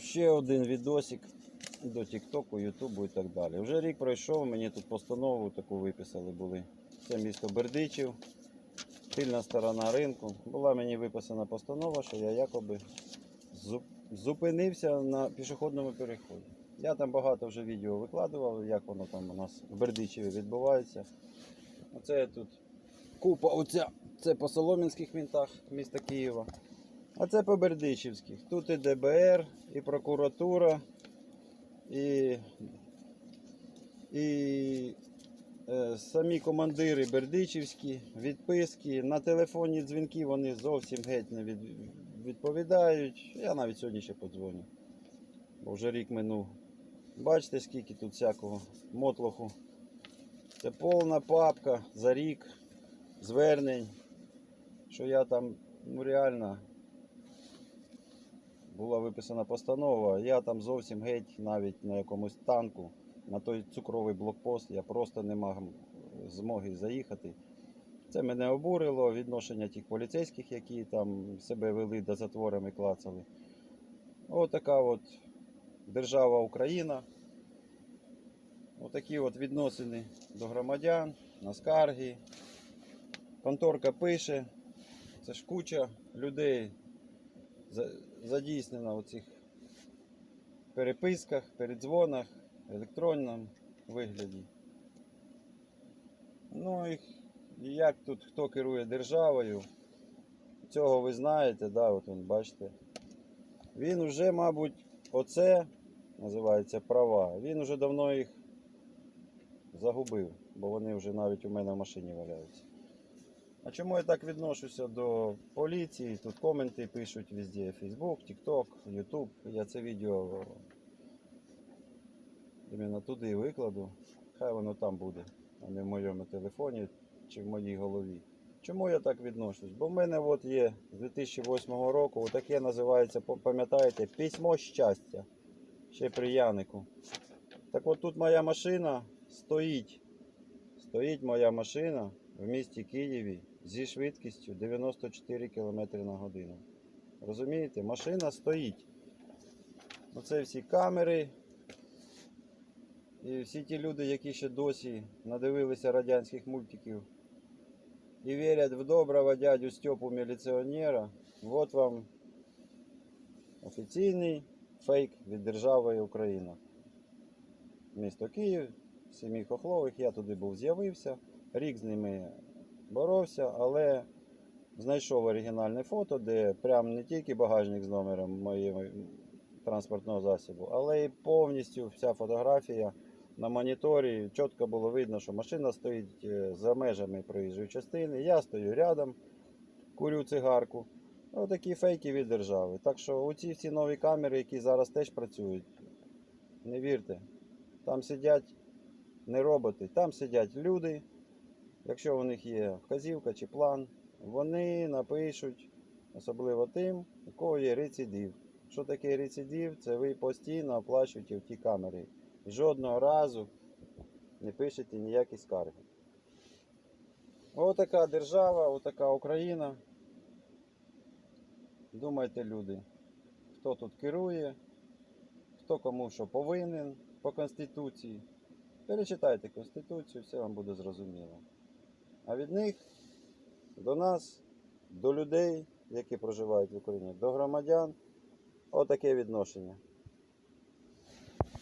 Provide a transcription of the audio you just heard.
ще один відосик до Тіктоку, Ютубу і так далі. Вже рік пройшов, мені тут постанову таку виписали були. Це місто Бердичів, тильна сторона ринку. Була мені виписана постанова, що я якоби зупинився на пішохідному переході. Я там багато вже відео викладував, як воно там у нас в Бердичеві відбувається. Оце тут купа, оця, це по Солом'янських мінтах міста Києва. А це по Бердичівських. Тут і ДБР, і прокуратура, і, і е, самі командири Бердичівські, відписки. На телефонні дзвінки вони зовсім геть не від, відповідають. Я навіть сьогодні ще подзвоню. Бо вже рік минув. Бачите, скільки тут всякого мотлоху. Це повна папка за рік звернень, що я там ну реально була виписана постанова, я там зовсім геть навіть на якомусь танку, на той цукровий блокпост, я просто не мав змоги заїхати. Це мене обурило, відношення тих поліцейських, які там себе вели до затворами, клацали. Отака от держава Україна. Отакі от відносини до громадян, на скарги. Конторка пише, це ж куча людей задійснена у цих переписках, передзвонах, електронному вигляді. Ну і як тут хто керує державою, цього ви знаєте, да, от он, бачите. Він вже, мабуть, оце називається права. Він вже давно їх загубив, бо вони вже навіть у мене в машині валяються. А чому я так відношуся до поліції? Тут коменти пишуть везде: Facebook, TikTok, YouTube. Я це відео іменно туди викладу. Хай воно там буде, а не в моєму телефоні чи в моїй голові. Чому я так відношусь? Бо в мене от є з 2008 року таке називається, пам'ятаєте, письмо щастя. Ще при Янику. Так от тут моя машина стоїть. Стоїть моя машина в місті Києві зі швидкістю 94 км на годину. Розумієте? Машина стоїть. Оце всі камери. І всі ті люди, які ще досі надивилися радянських мультиків і вірять в доброго дядю Степу міліціонера, от вам офіційний фейк від держави Україна. Місто Київ, сім'ї Хохлових, я туди був з'явився, рік з ними боровся, але знайшов оригінальне фото, де прям не тільки багажник з номером моєго транспортного засобу, але і повністю вся фотографія на моніторі. Чітко було видно, що машина стоїть е, за межами проїжджої частини. Я стою рядом, курю цигарку. Отакі фейки від держави. Так що оці всі нові камери, які зараз теж працюють, не вірте. Там сидять не роботи, там сидять люди. Якщо у них є вказівка чи план, вони напишуть, особливо тим, у кого є рецидив. Що таке рецидив? Це ви постійно оплачуєте в ті камери. І жодного разу не пишете ніякі скарги. Отака держава, отака Україна. Думайте, люди, хто тут керує, хто кому що повинен по Конституції. Перечитайте Конституцію, все вам буде зрозуміло. А від них до нас, до людей, які проживають в Україні, до громадян, отаке відношення.